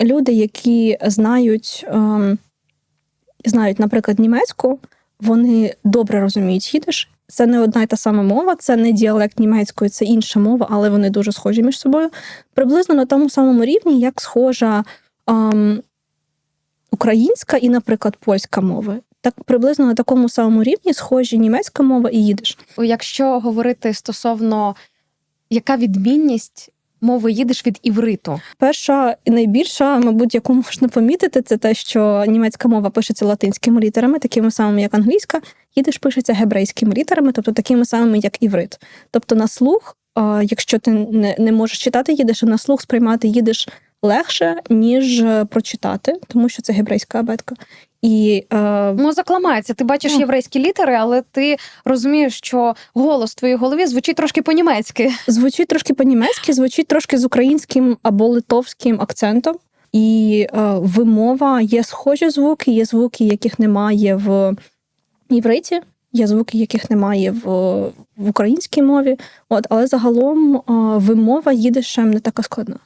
люди, які знають, ем, знають, наприклад, німецьку, вони добре розуміють їдиш. Це не одна й та сама мова, це не діалект німецької, це інша мова, але вони дуже схожі між собою. Приблизно на тому самому рівні, як схожа ем, українська і, наприклад, польська мови. Так приблизно на такому самому рівні схожі німецька мова і їдиш. Якщо говорити стосовно яка відмінність мови їдиш від івриту? Перша і найбільша, мабуть, яку можна помітити, це те, що німецька мова пишеться латинськими літерами, такими самими, як англійська, їдиш пишеться гебрейськими літерами, тобто такими самими, як іврит. Тобто на слух, якщо ти не, можеш читати їдеш а на слух сприймати їдиш легше, ніж е, прочитати, тому що це гебрейська абетка. І е, Мозок ламається. Ти бачиш Ну. єврейські літери, але ти розумієш, що голос в твоїй голові звучить трошки по-німецьки. звучить трошки по-німецьки, звучить трошки з українським або литовським акцентом. І е, вимова є схожі звуки, є звуки, яких немає в івриті, є звуки, яких немає в, в українській мові. От, але загалом е, вимова їдишем не така складна.